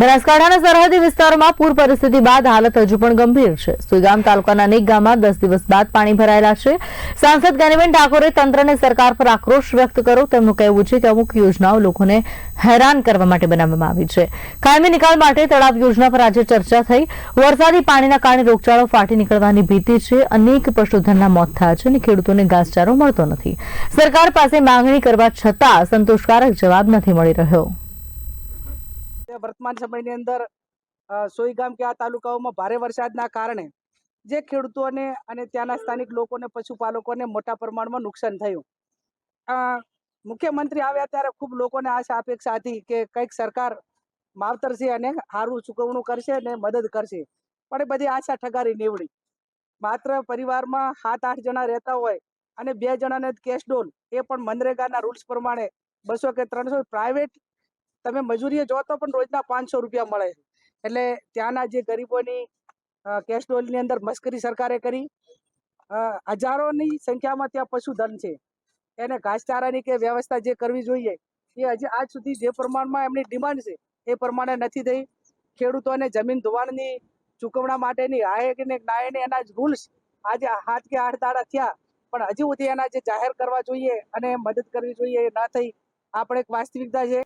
બનાસકાંઠાના સરહદી વિસ્તારોમાં પૂર પરિસ્થિતિ બાદ હાલત હજુ પણ ગંભીર છે. સુઈગામ તાલુકાના અનેક ગામમાં દસ દિવસ બાદ પાણી ભરાયેલા છે. સાંસદ જ્ઞાનીબેન ઠાકોરે તંત્રને સરકાર પર આક્રોશ વ્યક્ત કર્યો. તેમનું કહેવું છે કે અમુક યોજનાઓ લોકોને હેરાન કરવા માટે બનાવવામાં આવી છે. કાયમી નિકાલ માટે તળાવ યોજના પર આજે ચર્ચા થઈ. વરસાદી પાણીના કારણે રોગચાળો ફાટી નીકળવાની ભીતિ છે. અનેક પશુધનના મોત થયા છે અને ખેડૂતોને ઘાસચારો મળતો નથી. સરકાર પાસે માંગણી કરવા છતાં સંતોષકારક જવાબ નથી મળી રહ્યો. વર્તમાન સમયની અંદર સોઈગામ કે આ તાલુકાઓમાં ભારે વરસાદના કારણે જે ખેડૂતોને અને ત્યાંના સ્થાનિક લોકોને, પશુપાલકોને મોટા પ્રમાણમાં નુકસાન થયું. મુખ્યમંત્રી આવ્યા ત્યારે ખૂબ લોકોને આશા અપેક્ષા હતી કે કંઈક સરકાર માવતરશે અને સારું ચૂકવણું કરશે અને મદદ કરશે. પણ એ બધી આશા ઠગારી નીવડી. માત્ર પરિવારમાં સાત આઠ જણા રહેતા હોય અને બે જણાને કેશ ડોલ એ પણ મનરેગાના રૂલ્સ પ્રમાણે બસો કે ત્રણસો પ્રાઇવેટ તમે મજૂરીએ જો તો પણ રોજના પાંચસો રૂપિયા મળે. એટલે ત્યાંના જે ગરીબોની કેશ ડોલની અંદર મસ્કરી સરકારે કરી. હજારોની સંખ્યામાં ત્યાં પશુધન છે. એને ઘાસચારાની કે વ્યવસ્થા જે કરવી જોઈએ, એ હજી આજ સુધી જે પ્રમાણમાં એમની ડિમાન્ડ છે, એ પ્રમાણે નથી થઈ. ખેડૂતોને જમીન ધોવાણની, ચૂકવણા માટેની, હાય કે ને નાયને એના જ રૂલ્સ આજે હાથ કે આઠ દાડા થયા. પણ હજી સુધી એના જે જાહેર કરવા જોઈએ અને મદદ કરવી જોઈએ એ ના થઈ. આપણે એક વાસ્તવિકતા છે.